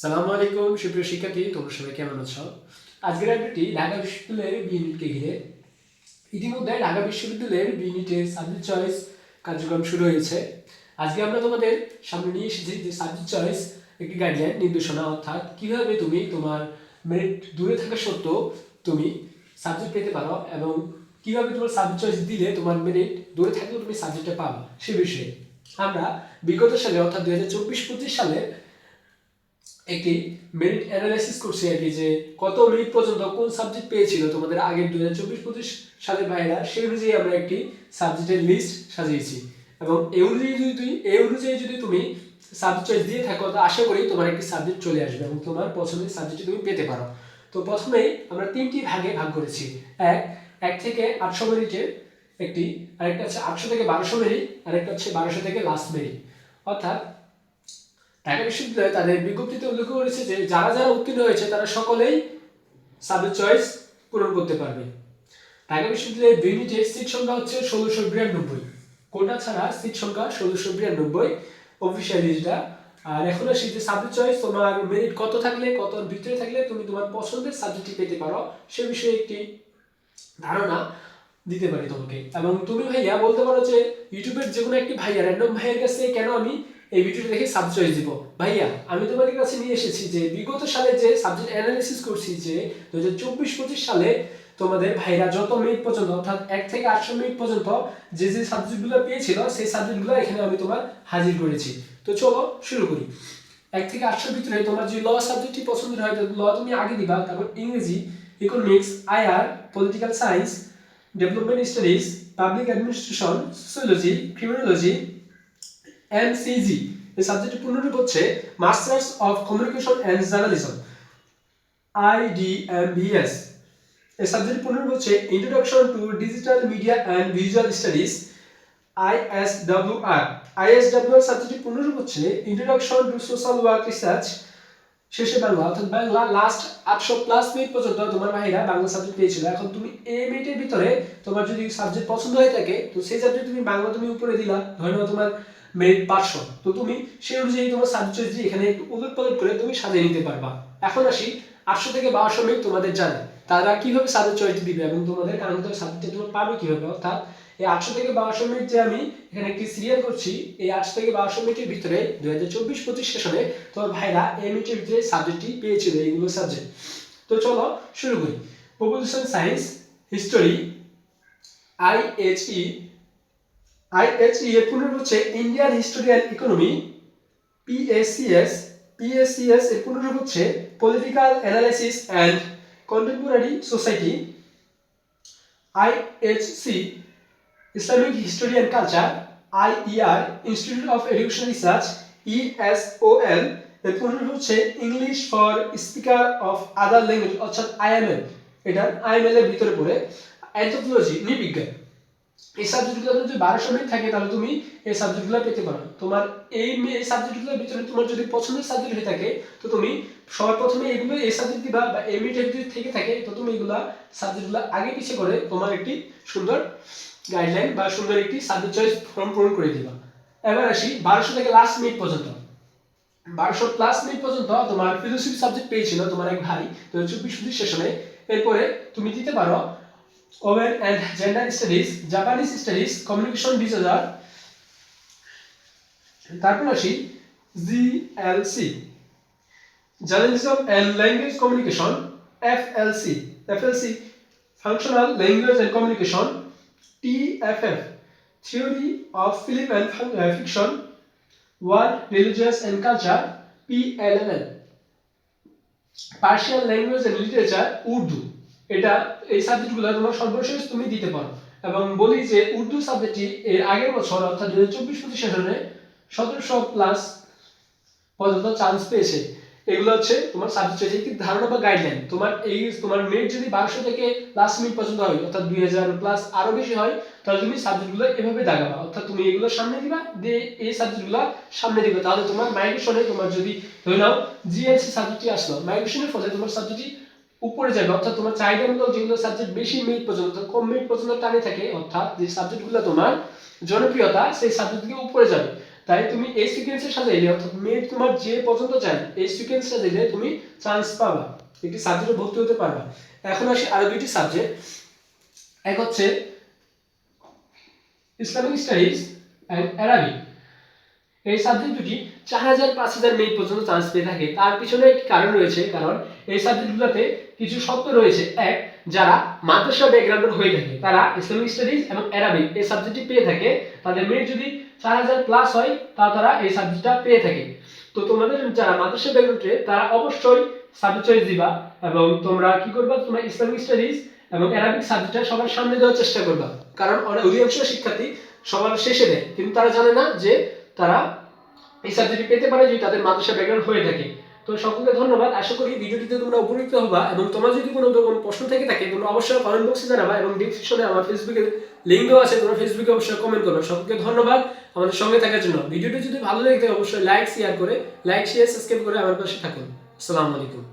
সালামু আলাইকুম, সুপ্রিয় শিক্ষার্থী, তোমরা সবাই কেমন আছো? আজকের আপডেটটি ঢাকা বিশ্ববিদ্যালয়ের বি ইউনিটকে ঘিরে। ইতিমধ্যে ঢাকা বিশ্ববিদ্যালয়ের বি সাবজেক্ট চয়েস কার্যক্রম শুরু হয়েছে। আজকে আমরা তোমাদের সামনে নিয়ে এসেছি যে সাবজেক্ট চয়েস একটি গাইডলাইন নির্দেশনা, অর্থাৎ কীভাবে তুমি তোমার মেরিট দূরে থাকা সত্ত্বেও তুমি সাবজেক্ট পেতে পারো এবং কীভাবে তোমার সাবজেক্ট চয়েস দিলে তোমার মেরিট দূরে থাকলেও তুমি সাবজেক্টটা পাবা সে বিষয়ে। আমরা বিগত সালে, অর্থাৎ দুই হাজার চব্বিশ পঁচিশ সালে একটি মেরিট অ্যানালাইসিস করছি আর কি যে কত মিনিট পর্যন্ত কোন সাবজেক্ট পেয়েছিল তোমাদের আগের দু হাজার চব্বিশ পঁচিশ সালের ভাইরা সেই অনুযায়ী আমরা একটি সাবজেক্টের লিস্ট সাজিয়েছি। এবং এই অনুযায়ী যদি তুই এই অনুযায়ী যদি তুমি সাবজেক্ট চয়েস দিয়ে থাকো, তো আশা করি তোমার একটি সাবজেক্ট চলে আসবে এবং তোমার পছন্দের সাবজেক্ট তুমি পেতে পারো। তো প্রথমেই আমরা তিনটি ভাগে ভাগ করেছি। এক এক থেকে আটশো মিনিটের একটি, আরেকটা হচ্ছে আটশো থেকে বারোশো মিনিট আরেকটা হচ্ছে বারোশো থেকে লাস্ট মিনিট অর্থাৎ ঢাকা বিশ্ববিদ্যালয় তাদের বিজ্ঞপ্তিতে উল্লেখ করেছে যে যারা যারা উত্তীর্ণ হয়েছে, তারা সকলেই সাবজেক্ট চয়েস পূরণ করতে পারবে। ঢাকা বিশ্ববিদ্যালয়ের ইউনিটের সিট সংখ্যা হচ্ছে ষোলোশো বিরানব্বই। কোটা ছাড়া সিট সংখ্যা ষোলোশো বিরানব্বই? অফিসিয়াল লিস্টটা আর এখন আসি যে সাবজেক্ট চয়েস তোমার মেরিট কত থাকলে, কত ভিতরে থাকলে তুমি তোমার পছন্দের সাবজেক্টটি পেতে পারো, সে বিষয়ে একটি ধারণা দিতে পারি তোমাকে। এবং তুমি ভাইয়া বলতে পারো যে ইউটিউবের যে কোনো একটি ভাইয়া র্যান্ডম ভাইয়ের কাছে কেন আমি এই ভিডিওটা দেখে সাবজেক্ট চয়েস দিব। ভাইয়া, আমি তোমাদের কাছে নিয়ে এসেছি যে বিগত সালে যে সাবজেক্ট অ্যানালিসিস করছি যে দু হাজার চব্বিশ পঁচিশ সালে তোমাদের ভাইরা যত মিনিট পর্যন্ত, অর্থাৎ এক থেকে আটশো মিনিট পর্যন্ত যে যে সাবজেক্টগুলো পেয়েছিল, সেই সাবজেক্টগুলো এখানে আমি তোমার হাজির করেছি। তো চলো শুরু করি। এক থেকে আটশোর ভিতরে তোমার যে ল সাবজেক্টটি পছন্দের হয় ল তুমি আগে দিবা, তারপর ইংরেজি economics IR political science development studies public administration sociology criminology MCG এই সাবজেক্টের পূর্ণরূপ হচ্ছে masters of communication and journalism IDMBS এই সাবজেক্টের পূর্ণরূপ হচ্ছে introduction to digital media and visual studies ISWR ISWR সাবজেক্টের পূর্ণরূপ হচ্ছে introduction to social work research শেষে বাংলা, অর্থাৎ বাংলা লাস্ট আটশো প্লাস মিনিট পর্যন্ত তোমার ভাইরা বাংলা সাবজেক্ট পেয়েছিল। এখন তুমি এই মিনিটের ভিতরে তোমার যদি সাবজেক্ট পছন্দ হয়ে থাকে, তো সেই সাবজেক্ট তুমি বাংলা তুমি উপরে দিলা। ধরে তোমার মেরিট পাঁচশো তো তুমি সেই অনুযায়ী তোমার সাবজেক্ট দিয়ে এখানে একটু উলট পালট করে তুমি সাজিয়ে নিতে পারবা। এখন আসি, আটশো থেকে বারোশো মিনিট তোমাদের জানে। তারা কীভাবে সাবজেক্ট চয়েস দিবে এবং তোমাদের কাঙ্ক্ষিত সাবজেক্ট তোমার পাবে কীভাবে? অর্থাৎ এই আটশো থেকে বারোশো মিনিট যে আমি এখানে একটি সিরিয়াল করছি, এই আটশো থেকে বারোশো মিনিটের ভিতরে দুই হাজার চব্বিশ পঁচিশ সেশনে তোমার ভাইরা এই মিনিটের ভিতরে সাবজেক্টটি পেয়েছিল এইগুলো সাবজেক্ট তো চলো শুরু করি। Population science history I H E I H E এর পুনরূপ হচ্ছে Indian history and economy P S C S P S C S এর পুনরূপ হচ্ছে political analysis and contemporary society I H C Islamic history and culture I E R institute of education research E S O L এর পুনরূপ হচ্ছে English for speaker of other language অর্থাৎ IML এটা IML এর ভিতরে পড়ে anthropology নৃবিজ্ঞান এই সাবজেক্টগুলো যদি বারোশো মিনিট থাকে, তাহলে তুমি এই সাবজেক্টগুলো পেতে পারো। তোমার এই এই সাবজেক্টগুলোর ভিতরে তোমার যদি পছন্দের সাবজেক্ট হয়ে থাকে, তো তুমি সবার প্রথমে এগুলো এই সাবজেক্ট দিবা বা এই মিনিটের যদি থেকে থাকে, তো তুমি এগুলা সাবজেক্টগুলো আগে পিছিয়ে করে তোমার একটি সুন্দর গাইডলাইন বা সুন্দর একটি সাবজেক্ট চয়েস ফর্ম পূরণ করে দিবা। এবার আসি বারোশো থেকে লাস্ট মিনিট পর্যন্ত। বারোশো প্লাস মিনিট পর্যন্ত তোমার ফিলোসফি সাবজেক্ট পেয়েছিল তোমার এক ভাই, তো চব্বিশ সেশনে এরপরে তুমি দিতে পারো women and gender studies Japanese studies communication disorder তারপর আসি GLC journalism and language communication FLC FLC functional language and communication TFF theory of film and fiction world religious and culture PLLL Persian language and literature Urdu এটা, এই সাবজেক্টগুলো তোমার সর্বশেষ তুমি দিতে পারো। এবং বলি যে, উর্দু সাবজেক্টটি এর আগের বছর, অর্থাৎ দু হাজার চব্বিশ পঁচিশ সেশনে সতেরোশো প্লাস পর্যন্ত চান্স পেয়েছে। এগুলো হচ্ছে তোমার সাবজেক্ট চয়েস একটি ধারণা বা গাইডলাইন তোমার এই, তোমার মেরিট যদি বারোশো থেকে লাস্ট মিনিট পর্যন্ত হয়, অর্থাৎ দুই হাজার প্লাস আরও বেশি হয়, তাহলে তুমি সাবজেক্টগুলো এভাবে দাগাবা। অর্থাৎ তুমি এগুলো সামনে দিবা, দিয়ে এই সাবজেক্টগুলো সামনে দিবা। তাহলে তোমার মাইগ্রেশনে তোমার যদি, ধরে নাও জিএলসি সাবজেক্টটি আসলো মাইগ্রেশনের ফলে তোমার সাবজেক্টটি উপরে যাবে, অর্থাৎ তোমার চাহিদামূলক যেগুলো সাবজেক্ট বেশি মিনিট পর্যন্ত কম মিনিট পর্যন্ত টানে থাকে, অর্থাৎ যে সাবজেক্টগুলো তোমার জনপ্রিয়তা, সেই সাবজেক্ট থেকে উপরে যাবে। তাই তুমি এই সিকোয়েন্সে সাজাইলে অর্থাৎ মেরিট তোমার যে পর্যন্ত চাই এই সিকোয়েন্স সাজাইলে তুমি চান্স পাবা, একটি সাবজেক্টে ভর্তি হতে পারবা। এখন আসি আরও দুইটি সাবজেক্ট এক হচ্ছে ইসলামিক স্টাডিজ অ্যান্ড অ্যারাবিক এই সাবজেক্ট দুটি চার হাজার, পাঁচ হাজার মেরিট পর্যন্ত চান্স পেয়ে থাকে। তার পিছনে একটি কারণ রয়েছে, কারণ এই সাবজেক্টগুলোতে কিছু শর্ত রয়েছে। এক, যারা মাদ্রাসা ব্যাকগ্রাউন্ডের হয়ে থাকে, তারা ইসলামিক স্টাডিজ এবং অ্যারাবিক এই সাবজেক্টটি পেয়ে থাকে। তাদের মেরিট যদি চার হাজার প্লাস হয় তা তারা এই সাবজেক্টটা পেয়ে থাকে। তো তোমাদের যারা মাদ্রাসা ব্যাকগ্রাউন্ডে তারা অবশ্যই সাবজেক্ট চয়েস দিবা এবং তোমরা কি করবা? তোমরা ইসলামিক স্টাডিজ এবং অ্যারাবিক সাবজেক্টটা সবার সামনে দেওয়ার চেষ্টা করবা। কারণ অধিকাংশ শিক্ষার্থী সবার শেষে দেয়, কিন্তু তারা জানে না যে তারা এই সাবজেক্টটি পেতে পারে যদি তাদের মাদ্রাসা ব্যাকগ্রাউন্ড হয়ে থাকে। তো সকলকে ধন্যবাদ। আশা করি ভিডিওটিতে তোমরা উপকৃত হবা এবং তোমার যদি কোনো কোনো প্রশ্ন থেকে থাকে, তোমরা অবশ্যই কমেন্ট বক্সে জানাবা এবং ডিসক্রিপশনে আমার ফেসবুকের লিঙ্ক দেওয়া আছে, তোমরা ফেসবুকে অবশ্যই কমেন্ট করবে। সকলকে ধন্যবাদ আমাদের সঙ্গে থাকার জন্য। ভিডিওটি যদি ভালো লেগে অবশ্যই লাইক শেয়ার করে লাইক শেয়ার সাবস্ক্রাইব করে আমার পাশে থাকুন। আসসালামু আলাইকুম।